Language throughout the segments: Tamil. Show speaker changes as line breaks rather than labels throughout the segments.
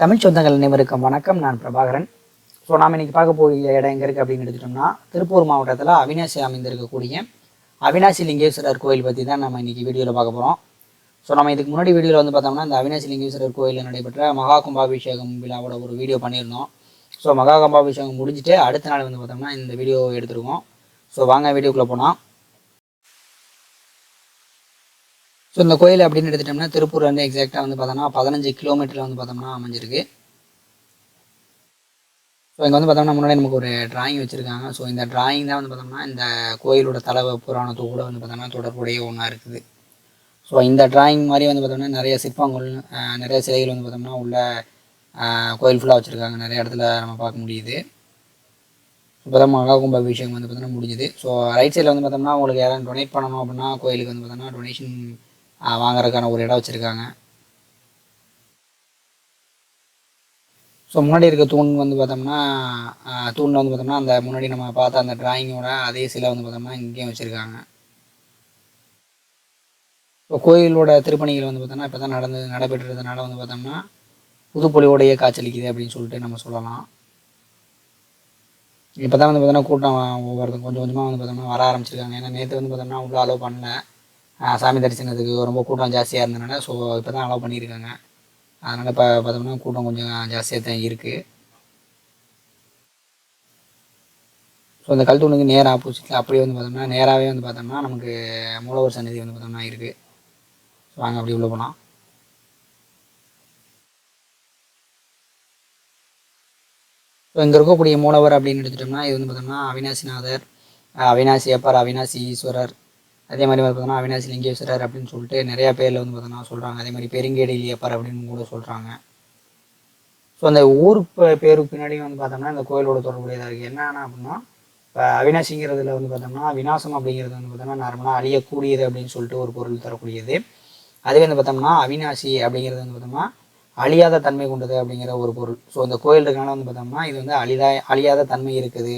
தமிழ் சொந்தங்கள் அனைவருக்கும் வணக்கம். நான் பிரபாகரன். ஸோ நாம் இன்னைக்கு பார்க்க போகிற இடம் எங்கே இருக்குது அப்படின்னு எடுத்துட்டோம்னா திருப்பூர் மாவட்டத்தில் அவினாசி அமைந்திருக்கக்கூடிய அவினாசி லிங்கேஸ்வரர் கோயில் பற்றி தான் நம்ம இன்றைக்கி வீடியோவில் பார்க்க போகிறோம் ஸோ நம்ம இதுக்கு முன்னாடி வீடியோவில் வந்து பார்த்தோம்னா இந்த அவினாசி லிங்கேஸ்வரர் கோயிலில் நடைபெற்ற மகா கும்பாபிஷேகம் விழாவோட ஒரு வீடியோ பண்ணியிருந்தோம். ஸோ மகா கும்பாபிஷேகம் முடிஞ்சுட்டு அடுத்த நாள் வந்து பார்த்தோம்னா இந்த வீடியோ எடுத்திருக்கோம். ஸோ வாங்க வீடியோக்குள்ளே போனால் ஸோ இந்த கோயில் அப்படின்னு எடுத்துட்டோம்னா திருப்பூர் வந்து எக்ஸாக்டாக வந்து பார்த்தோம்னா பதினஞ்சு கிலோமீட்டரில் வந்து பார்த்தோம்னா அமைஞ்சிருக்கு. ஸோ இங்கே வந்து பார்த்தோம்னா முன்னாடி நமக்கு ஒரு டிராயிங் வச்சுருக்காங்க. ஸோ இந்த டிராயிங் தான் வந்து பார்த்தோம்னா இந்த கோயிலோட தலைவ புராணத்து கூட வந்து பார்த்தோம்னா தொடர்புடைய ஒன்றா இருக்குது. ஸோ இந்த டிராயிங் மாதிரி வந்து பார்த்தோம்னா நிறைய சிற்பங்கள் நிறைய சிலைகள் வந்து பார்த்தோம்னா உள்ள கோயில் ஃபுல்லாக வச்சுருக்காங்க. நிறைய இடத்துல நம்ம பார்க்க முடியுது. இப்போ தான் மகா கும்ப அபிஷேகம் வந்து பார்த்தோம்னா முடிஞ்சுது. ஸோ ரைட் சைடில் வந்து பார்த்தோம்னா உங்களுக்கு யாரும் டொனேட் பண்ணணும் அப்படின்னா கோயிலுக்கு வந்து பார்த்தோம்னா டொனேஷன் வாங்குறதுக்கான ஒரு இடம் வச்சுருக்காங்க. ஸோ முன்னாடி இருக்க தூண் வந்து பார்த்தோம்னா தூணில் வந்து பார்த்தோம்னா அந்த முன்னாடி நம்ம பார்த்த அந்த டிராயிங்கோட அதே சிலை வந்து பார்த்தோம்னா இங்கேயும் வச்சுருக்காங்க. இப்போ கோயிலோட திருப்பணிகள் வந்து பார்த்தோம்னா இப்போ தான் நடந்து நடைபெற்றதுனால வந்து பார்த்தோம்னா புதுப்பொலியோடைய காய்ச்சலிக்குது அப்படின்னு சொல்லிட்டு நம்ம சொல்லலாம். இப்போ தான் வந்து பார்த்தோம்னா கூட்டம் ஒவ்வொருத்தரும் கொஞ்சம் கொஞ்சமாக வந்து பார்த்தோம்னா வர ஆரம்பிச்சிருக்காங்க. ஏன்னா நேற்று வந்து பார்த்தோம்னா உள்ள அலோவ் பண்ணல. சாமி தரிசனத்துக்கு ரொம்ப கூட்டம் ஜாஸ்தியாக இருந்ததுனால ஸோ இப்போ தான் அலோவ் பண்ணியிருக்காங்க. அதனால் இப்போ பார்த்தோம்னா கூட்டம் கொஞ்சம் ஜாஸ்தியாக தான் இருக்குது ஸோ இந்த கல் தூணுக்கு நேர் ஆப்போசிட்டில் அப்படியே வந்து பார்த்தோம்னா நேராகவே வந்து பார்த்தோம்னா நமக்கு மூலவர் சன்னதி வந்து பார்த்தோம்னா இருக்குது ஸோ வாங்க அப்படி உள்ள போகலாம் ஸோ இங்கே இருக்கக்கூடிய மூலவர் அப்படின்னு எடுத்துட்டோம்னா இது வந்து பார்த்தோம்னா அவினாசிநாதர் அவினாசி அப்பர் அவினாசி ஈஸ்வரர் அதே மாதிரி வந்து பார்த்தோம்னா அவினாசி லிங்கேஸ்வரர் அப்படின்னு சொல்லிட்டு நிறையா பேரில் வந்து பார்த்தோம்னா சொல்கிறாங்க அதே மாதிரி பெருங்கேடி அப்பர் அப்படின்னு கூட சொல்கிறாங்க ஸோ அந்த ஊர் பேருக்கு பின்னாடியும் வந்து பார்த்தோம்னா இந்த கோயிலோட தொடர்புடையதாக இருக்குது என்னென்ன அப்படின்னா இப்போ அவினாசிங்கிறதுல வந்து பார்த்தோம்னா விநாசம் அப்படிங்கிறது வந்து பார்த்தோம்னா நார்மலாக அழியக்கூடியது அப்படின்னு சொல்லிட்டு ஒரு பொருள் தரக்கூடியது. அதுவே வந்து பார்த்தோம்னா அவினாசி அப்படிங்கிறது வந்து பார்த்தோம்னா அழியாத தன்மை கொண்டது அப்படிங்கிற ஒரு பொருள். ஸோ இந்த கோயில் இருக்கனால வந்து பார்த்தோம்னா இது வந்து அழிதா அழியாத தன்மை இருக்குது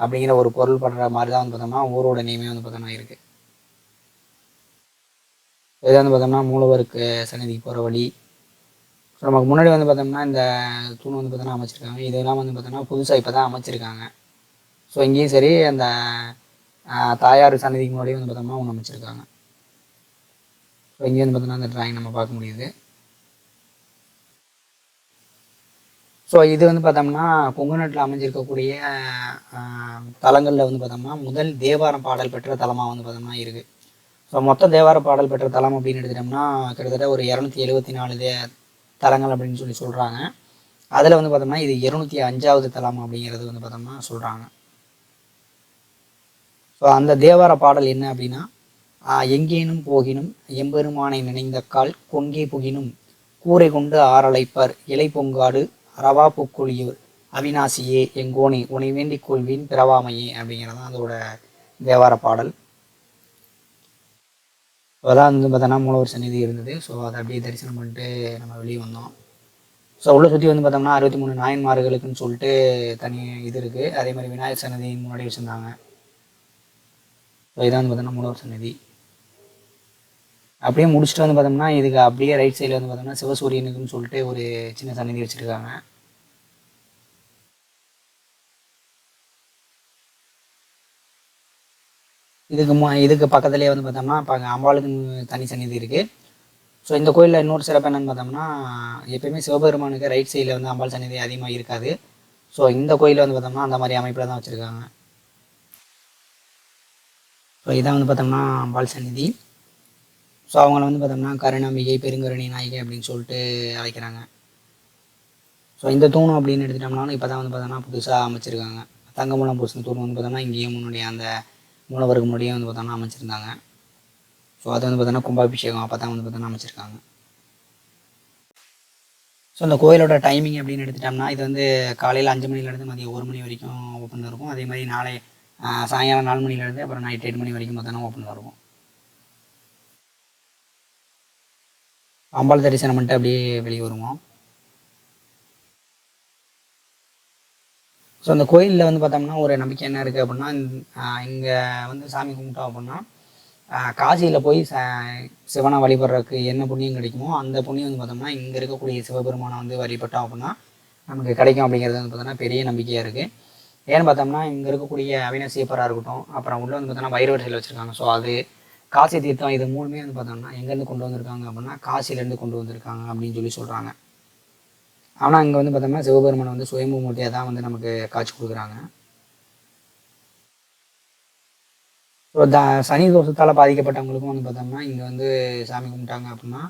அப்படிங்கிற ஒரு பொருள் படுற மாதிரி தான் வந்து பார்த்தோம்னா ஊரோட நேமே வந்து பார்த்தோம்னா இருக்குது இது வந்து பார்த்தோம்னா மூலவருக்கு சன்னதிக்கு போகிற வழி. ஸோ நமக்கு முன்னாடி வந்து பார்த்தோம்னா இந்த தூண் வந்து பார்த்தோம்னா அமைச்சிருக்காங்க. இதெல்லாம் வந்து பார்த்தோம்னா புதுசாக இப்போ தான் அமைச்சிருக்காங்க. ஸோ இங்கேயும் சரி அந்த தாயார் சன்னதிக்கு முன்னாடியே வந்து பார்த்தோம்னா ஒன்று அமைச்சிருக்காங்க. ஸோ இங்கே வந்து பார்த்தோம்னா அந்த டிராயிங் நம்ம பார்க்க முடியுது. ஸோ இது வந்து பார்த்தோம்னா கொங்குநாட்டில் அமைஞ்சிருக்கக்கூடிய தலங்களில் வந்து பார்த்தோம்னா முதல் தேவாரம் பாடல் பெற்ற தலமாக வந்து பார்த்தோம்னா இருக்குது ஸோ மொத்த தேவார பாடல் பெற்ற தலம் அப்படின்னு எடுத்துட்டோம்னா கிட்டத்தட்ட ஒரு இரநூத்தி எழுபத்தி நாலு தே தலங்கள் அப்படின்னு சொல்லி சொல்கிறாங்க அதில் வந்து பார்த்தோம்னா இது இருநூத்தி அஞ்சாவது தலம் அப்படிங்கிறது வந்து பார்த்தோம்னா சொல்கிறாங்க ஸோ அந்த தேவார பாடல் என்ன அப்படின்னா எங்கேனும் போகினும் எம்பெருமானை நினைந்த கால் கொங்கே புகினும். கூரை கொண்டு ஆரழைப்பர் இலை பொங்காடு ரவா புக்குழியூர். அவினாசியே எங்கோனே உனை வேண்டிக் கொள்வீன் பிறவாமையே அப்படிங்கிறது தான் அதோட தேவார பாடல். அதான் வந்து பார்த்தோன்னா மூலவர் சந்நிதி இருந்தது. ஸோ அதை அப்படியே தரிசனம் பண்ணிட்டு நம்ம வெளியே வந்தோம். ஸோ உள்ள சுற்றி வந்து பார்த்தோம்னா அறுபத்தி மூணு நாயன்மார்களுக்குன்னு சொல்லிட்டு தனி இது இருக்குது அதே மாதிரி விநாயகர் சன்னதி முன்னாடி வச்சுருந்தாங்க. ஸோ இதான் வந்து பார்த்தோம்னா மூலவர் சன்னதி அப்படியே முடிச்சுட்டு வந்து பார்த்தோம்னா இதுக்கு அப்படியே ரைட் சைடில் வந்து பார்த்தோம்னா சிவசூரியனுக்குன்னு சொல்லிட்டு ஒரு சின்ன சன்னதி வச்சுருக்காங்க. இதுக்கு மு இதுக்கு பக்கத்துலேயே வந்து பார்த்தோம்னா இப்போ அம்பாளுக்கு தனி சந்நிதி இருக்குது ஸோ இந்த கோயிலில் இன்னொரு சிறப்பு என்னன்னு பார்த்தோம்னா எப்பயுமே சிவபெருமானுக்கு ரைட் சைடில் வந்து அம்பாள் சந்நிதி அதிகமாக இருக்காது. ஸோ இந்த கோயிலில் வந்து பார்த்தோம்னா அந்த மாதிரி அமைப்பில் தான் வச்சுருக்காங்க. ஸோ இதான் வந்து பார்த்தோம்னா அம்பாள் சந்நிதி. ஸோ அவங்கள வந்து பார்த்தோம்னா கருணாம்பிகை பெருங்கருணை நாயகி அப்படின்னு சொல்லிட்டு அழைக்கிறாங்க. ஸோ இந்த தூணம் அப்படின்னு எடுத்துட்டோம்னாலும் இப்போ தான் வந்து பார்த்தோம்னா புதுசாக அமைச்சிருக்காங்க. தங்கமூலம் பூசின தூண் வந்து பார்த்தோம்னா இங்கேயும் முன்னாடி அந்த மூலவருக்கு முன்னாடியே வந்து பார்த்தோன்னா அமைச்சிருந்தாங்க. ஸோ அது வந்து பார்த்தோன்னா கும்பாபிஷேகம் அப்போ தான் வந்து பார்த்தோன்னா அமைச்சிருக்காங்க. ஸோ இந்த கோயிலோட டைமிங் அப்படின்னு எடுத்துட்டோம்னா இது வந்து காலையில் அஞ்சு மணிலேருந்து மதியம் ஒரு மணி வரைக்கும் ஓப்பனில் இருக்கும். அதே மாதிரி நாளை சாயங்காலம் நாலு மணிலேருந்து அப்புறம் நைட் எட்டு மணி வரைக்கும் பார்த்தோன்னா ஓப்பனில் இருக்கும். அம்பாள் தரிசனம் பண்ணிட்டு அப்படியே வெளியே வருவோம். ஸோ அந்த கோயிலில் வந்து பார்த்தோம்னா ஒரு நம்பிக்கை என்ன இருக்குது அப்படின்னா இங்கே வந்து சாமி கும்பிட்டோம் அப்படின்னா காசியில் போய் ச சிவனை வழிபடுறதுக்கு என்ன புண்ணியம் கிடைக்குமோ அந்த புண்ணியம் வந்து பார்த்தோம்னா இங்கே இருக்கக்கூடிய சிவபெருமானை வந்து வழிபட்டோம் அப்படின்னா நமக்கு கிடைக்கும் அப்படிங்கிறது வந்து பார்த்தோம்னா பெரிய நம்பிக்கையாக இருக்குது ஏன்னு பார்த்தோம்னா இங்கே இருக்கக்கூடிய அவினாசியப்பராக இருக்கட்டும் அப்புறம் உள்ளே வந்து பார்த்தோம்னா வைரவர் வச்சுருக்காங்க. ஸோ அது காசி தீர்த்தம் இது மூணுமே வந்து பார்த்தோம்னா எங்கேருந்து கொண்டு வந்திருக்காங்க அப்படின்னா காசிலேருந்து கொண்டு வந்திருக்காங்க அப்படின்னு சொல்லி சொல்கிறாங்க ஆனால் இங்கே வந்து பார்த்தோம்னா சிவபெருமன் வந்து சுயம்பு மூர்த்தியாக தான் வந்து நமக்கு காட்சி கொடுக்குறாங்க. ஸோ த சனி தோஷத்தால் பாதிக்கப்பட்டவங்களுக்கும் வந்து பார்த்தோம்னா இங்கே வந்து சாமி கும்பிட்டாங்க அப்படின்னா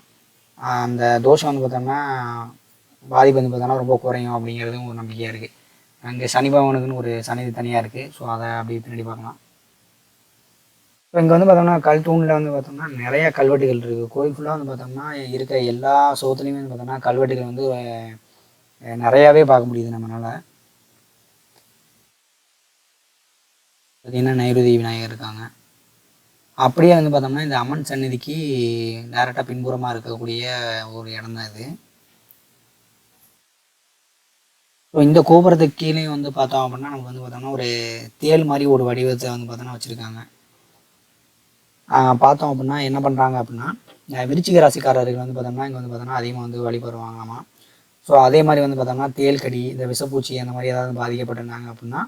அந்த தோஷம் வந்து பார்த்தோம்னா பாதிப்பு வந்து பார்த்தோம்னா ரொம்ப குறையும் அப்படிங்கிறதும் ஒரு நம்பிக்கையாக இருக்குது அங்கே சனி பகவானுக்குன்னு ஒரு சனிதி தனியாக இருக்குது ஸோ அதை அப்படியே பின்னாடி பார்க்கலாம். இப்போ இங்கே வந்து பார்த்தோம்னா கல் தூணில் வந்து பார்த்தோம்னா நிறைய கல்வெட்டுகள் இருக்குது கோயில் ஃபுல்லாக வந்து பார்த்தோம்னா இருக்க எல்லா சோத்துலேயுமே வந்து பார்த்தோம்னா கல்வெட்டுகள் வந்து நிறையாவே பார்க்க முடியுது நம்மளால் பார்த்தீங்கன்னா நைருதி விநாயகர் இருக்காங்க. அப்படியே வந்து பார்த்தோம்னா இந்த அம்மன் சந்நிதிக்கு டேரெக்டாக பின்புறமாக இருக்கக்கூடிய ஒரு இடம் தான் இது. ஸோ இந்த கோபுரத்துக்கு கீழே வந்து பார்த்தோம் அப்படின்னா நமக்கு வந்து பார்த்தோம்னா ஒரு தேள் மாதிரி ஒரு வடிவத்தை வந்து பார்த்தோம்னா வச்சுருக்காங்க. பார்த்தோம் அப்படின்னா என்ன பண்ணுறாங்க அப்படின்னா விருச்சிக ராசிக்காரர்கள் வந்து பார்த்தோம்னா இங்கே வந்து பார்த்தோம்னா அதிகமாக வந்து வழிபடுவாங்களாமா. ஸோ அதே மாதிரி வந்து பார்த்தோம்னா தேல்கடி இந்த விஷப்பூச்சி அந்த மாதிரி ஏதாவது பாதிக்கப்பட்டிருந்தாங்க அப்படின்னா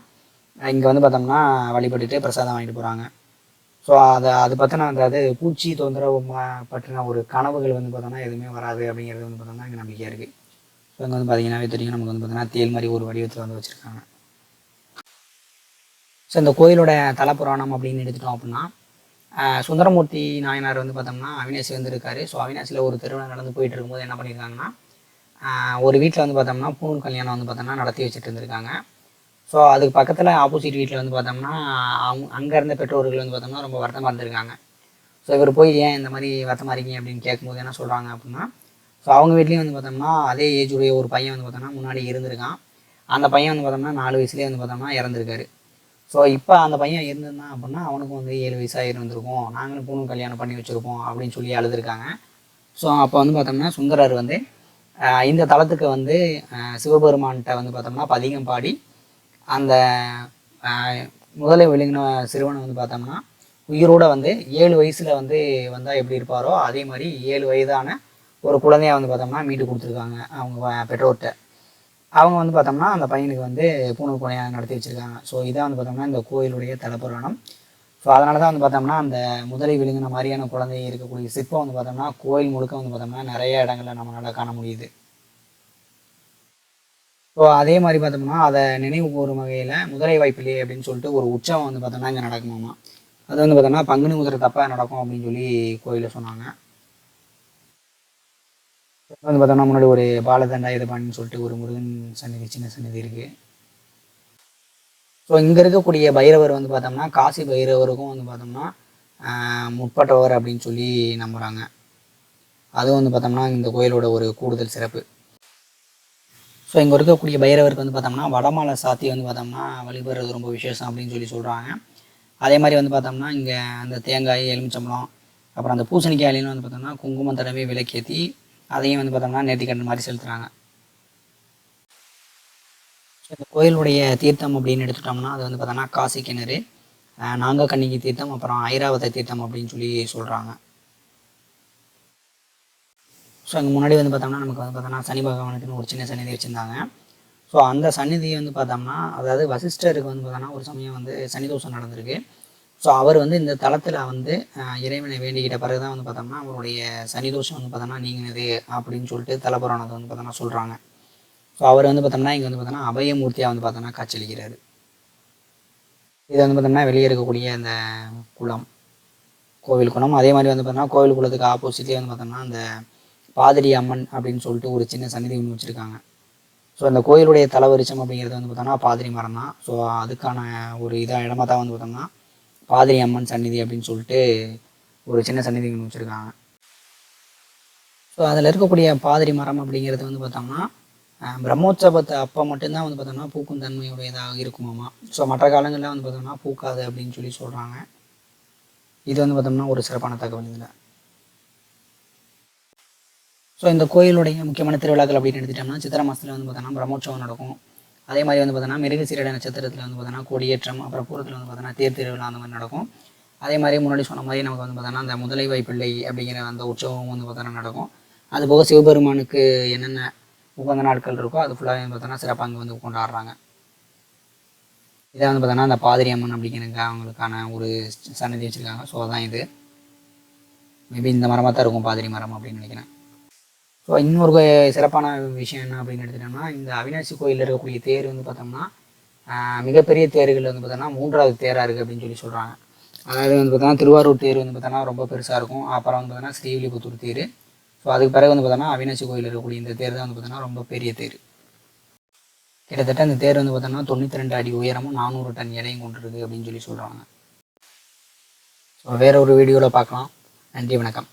இங்கே வந்து பார்த்தோம்னா வழிபட்டுட்டு பிரசாதம் வாங்கிட்டு போகிறாங்க ஸோ அதை அது பற்றின அதாவது பூச்சி தொந்தரவு பற்றின ஒரு கனவுகள் வந்து பார்த்தோம்னா எதுவுமே வராது அப்படிங்கிறது வந்து பார்த்தோம்னா இங்கே நம்பிக்கையாக இருக்குது ஸோ இங்கே வந்து பார்த்தீங்கன்னாவே தெரியும் நமக்கு வந்து பார்த்தோம்னா தேல் மாதிரி ஒரு வடிவத்தில் வந்து வச்சுருக்காங்க. ஸோ இந்த கோயிலோட தலப்புராணம் அப்படின்னு எடுத்துட்டோம் அப்படின்னா சுந்தரமூர்த்தி நாயனார் வந்து பார்த்தோம்னா அவினாசி வந்து இருக்காரு. ஸோ அவினாசியில் ஒரு திருவிழா நடந்து போயிட்டு இருக்கும்போது என்ன பண்ணியிருக்காங்கன்னா ஒரு வீட்டில் வந்து பார்த்தோம்னா பூணூல் கல்யாணம் வந்து பார்த்தோம்னா நடத்தி வச்சுட்டு இருந்திருக்காங்க. ஸோ அதுக்கு பக்கத்தில் ஆப்போசிட் வீட்டில் வந்து பார்த்தோம்னா அவங்க அங்கே இருந்த பெற்றோர்கள் வந்து பார்த்தோம்னா ரொம்ப வருத்தமாக இருந்திருக்காங்க. ஸோ இவர் போய் ஏன் இந்த மாதிரி வருத்தமாக இருக்கீங்க அப்படின்னு கேட்கும்போது என்ன சொல்கிறாங்க அப்படின்னா ஸோ அவங்க வீட்லேயும் வந்து பார்த்தோம்னா அதே ஏஜ் உடைய ஒரு பையன் வந்து பார்த்தோம்னா முன்னாடி இருந்திருக்கான். அந்த பையன் வந்து பார்த்தோம்னா நாலு வயசுலேயே வந்து பார்த்தோம்னா இறந்துருக்காரு. ஸோ இப்போ அந்த பையன் இருந்திருந்தான் அப்படின்னா அவனுக்கும் வந்து ஏழு வயசாக இருந்திருக்கும். நாங்களும் பொண்ணு கல்யாணம் பண்ணி வச்சுருப்போம் அப்படின்னு சொல்லி அழுதுருக்காங்க. ஸோ அப்போ வந்து பார்த்தோம்னா சுந்தரர் வந்து இந்த தலத்துக்கு வந்து சிவபெருமான்கிட்ட வந்து பார்த்தோம்னா பதிகம் பாடி அந்த முதலை விழுங்கின சிறுவனை வந்து பார்த்தோம்னா உயிரோட வந்து ஏழு வயசில் வந்து வந்தால் எப்படி இருப்பாரோ அதே மாதிரி ஏழு வயதான ஒரு குழந்தைய வந்து பார்த்தோம்னா மீட்டு கொடுத்துருக்காங்க அவங்க பெற்றோர்கிட்ட. அவங்க வந்து பார்த்தோம்னா அந்த பையனுக்கு வந்து பூணு கொலையாக நடத்தி வச்சுருக்காங்க. ஸோ இதான் வந்து பார்த்தோம்னா இந்த கோயிலுடைய தலப்புராணம் ஸோ அதனால தான் வந்து பார்த்தோம்னா அந்த முதலை விழுங்கின மாதிரியான குழந்தை இருக்கக்கூடிய சிற்பம் வந்து பார்த்தோம்னா கோயில் முழுக்க வந்து பார்த்தோம்னா நிறைய இடங்களில் நம்மளால் காண முடியுது. ஸோ அதே மாதிரி பார்த்தோம்னா அதை நினைவு கூறும் வகையில் முதலை வாய்ப்பிலே அப்படின்னு சொல்லிட்டு ஒரு உற்சவம் வந்து பார்த்தோம்னா இங்கே நடக்குமாமா அது வந்து பார்த்தோம்னா பங்குனி உதிர தப்பாக நடக்கும் அப்படின்னு சொல்லி கோயிலில் சொன்னாங்க. வந்து பார்த்தோம்னா முன்னாடி ஒரு பாலதண்டா இதுபான்னு சொல்லிட்டு ஒரு முருகன் சன்னிதி சின்ன சன்னிதி இருக்குது ஸோ இங்கே இருக்கக்கூடிய பைரவர் வந்து பார்த்தோம்னா காசி பைரவருக்கும் வந்து பார்த்தோம்னா முற்பட்டவர் அப்படின்னு சொல்லி நம்புகிறாங்க அதுவும் வந்து பார்த்தோம்னா இந்த கோயிலோட ஒரு கூடுதல் சிறப்பு. ஸோ இங்கே இருக்கக்கூடிய பைரவருக்கு வந்து பார்த்தோம்னா வடமாலை சாத்தி வந்து பார்த்தோம்னா வழிபடுறது ரொம்ப விசேஷம் அப்படின்னு சொல்லி சொல்கிறாங்க அதே மாதிரி வந்து பார்த்தோம்னா இங்கே அந்த தேங்காய் எலுமிச்சம்பழம் அப்புறம் அந்த பூசணிக்காயிலையும் வந்து பார்த்தோம்னா குங்குமம் தடவை விளக்கேற்றி அதையும் வந்து பார்த்தோம்னா நேர்த்திக்கடன் மாதிரி செலுத்துகிறாங்க இந்த கோயிலுடைய தீர்த்தம் அப்படின்னு எடுத்துட்டோம்னா அது வந்து பார்த்தோன்னா காசி கிணறு. நாங்க நாகக்கன்னிகை தீர்த்தம் அப்புறம் ஐராவத தீர்த்தம் அப்படின்னு சொல்லி சொல்கிறாங்க ஸோ அங்கே முன்னாடி வந்து பார்த்தோம்னா நமக்கு வந்து பார்த்தோம்னா சனி பகவானுக்குன்னு ஒரு சின்ன சந்நிதி வச்சுருந்தாங்க. ஸோ அந்த சன்னிதியை வந்து பார்த்தோம்னா அதாவது வசிஷ்டருக்கு வந்து பார்த்தோம்னா ஒரு சமயம் வந்து சனி தோஷம் நடந்திருக்கு. ஸோ அவர் வந்து இந்த தளத்தில் வந்து இறைவனை வேண்டிக்கிட்ட பிறகு தான் வந்து பார்த்தோம்னா அவருடைய சனி தோஷம் வந்து பார்த்தோம்னா நீங்கினது அப்படின்னு சொல்லிட்டு தலபுராணத்தை வந்து பார்த்தோம்னா சொல்கிறாங்க ஸோ அவர் வந்து பார்த்தோம்னா இங்கே வந்து பார்த்தோம்னா அபயமூர்த்தியாக வந்து பார்த்தோம்னா காட்சியளிக்கிறார். இது வந்து பார்த்தோம்னா வெளியே இருக்கக்கூடிய அந்த குளம் கோவில் குளம். அதே மாதிரி வந்து பார்த்தோம்னா கோவில் குளத்துக்கு ஆப்போசிட்லேயே வந்து பார்த்தோம்னா அந்த பாதிரி அம்மன் அப்படின்னு சொல்லிட்டு ஒரு சின்ன சந்நிதி ஒன்று வச்சுருக்காங்க. ஸோ அந்த கோயிலுடைய தலைவரிச்சம் அப்படிங்கிறது வந்து பார்த்தோம்னா பாதிரி மரம் தான். ஸோ அதுக்கான ஒரு இதாக இடமா தான் வந்து பார்த்தோம்னா பாதிரி அம்மன் சந்நிதி அப்படின்னு சொல்லிட்டு ஒரு சின்ன சன்னிதி ஒன்று வச்சுருக்காங்க. ஸோ அதில் இருக்கக்கூடிய பாதிரி மரம் அப்படிங்கிறது வந்து பார்த்தோம்னா பிரம்மோற்சவத்தை அப்போ மட்டும்தான் வந்து பார்த்தோம்னா பூக்கும் தன்மையுடையதாக இருக்குமாமா. ஸோ மற்ற காலங்களில் வந்து பார்த்தோம்னா பூக்காது அப்படின்னு சொல்லி சொல்கிறாங்க இது வந்து பார்த்தோம்னா ஒரு சிறப்பான தகவல் இதில். ஸோ இந்த கோயிலுடைய முக்கியமான திருவிழாக்கள் அப்படின்னு எடுத்துட்டோம்னா சித்திரை மாதத்தில் வந்து பார்த்தோம்னா பிரம்மோற்சவம் நடக்கும். அதே மாதிரி வந்து பார்த்தோம்னா மிருகசீரட நட்சத்திரத்தில் வந்து பார்த்தோம்னா கொடியேற்றம் அப்புறம் பூரத்தில் வந்து பார்த்தோம்னா தேர் திருவிழா அந்த மாதிரி நடக்கும். அதே மாதிரி முன்னாடி சொன்ன மாதிரி நமக்கு வந்து பார்த்தோன்னா அந்த முதலை பிள்ளை அப்படிங்கிற அந்த உற்சவம் வந்து பார்த்தோன்னா நடக்கும். அதுபோக சிவபெருமானுக்கு என்னென்ன உகந்த நாட்கள் இருக்கோ அது ஃபுல்லாக வந்து பார்த்தோன்னா சிறப்பாக அங்கே வந்து கொண்டாடுறாங்க. இதை வந்து பார்த்தோன்னா அந்த பாதிரி அம்மன் அப்படிங்கிறங்க அவங்களுக்கான ஒரு சன்னதி வச்சுருக்காங்க. ஸோ அதான் இது. மேபி இந்த மரமாக தான் இருக்கும் பாதிரி மரம் அப்படின்னு நினைக்கிறேன். ஸோ இன்னொரு சிறப்பான விஷயம் என்ன அப்படின்னு எடுத்துட்டோம்னா இந்த அவினாசி கோயிலில் இருக்கக்கூடிய தேர் வந்து பார்த்தோம்னா மிகப்பெரிய தேர்கள் வந்து பார்த்தோம்னா மூன்றாவது தேராக இருக்குது அப்படின்னு சொல்லி சொல்கிறாங்க அதாவது வந்து பார்த்தோன்னா திருவாரூர் தேர் வந்து பார்த்தோன்னா ரொம்ப பெருசாக இருக்கும். அப்புறம் வந்து பார்த்தோன்னா ஸ்ரீவில்லிபுத்தூர் தேர். ஸோ அதுக்கு பிறகு வந்து பார்த்தோன்னா அவினாசி கோயில் இருக்கக்கூடிய இந்த தேர் தான் வந்து பார்த்தோன்னா ரொம்ப பெரிய தேர். கிட்டத்தட்ட இந்த தேர் வந்து பார்த்தோன்னா தொண்ணூற்றி ரெண்டு அடி உயரமும் நானூறு டன் எடையும் கொண்டிருக்கு அப்படின்னு சொல்லி சொல்கிறாங்க ஸோ வேற ஒரு வீடியோவில் பார்க்கலாம். நன்றி வணக்கம்.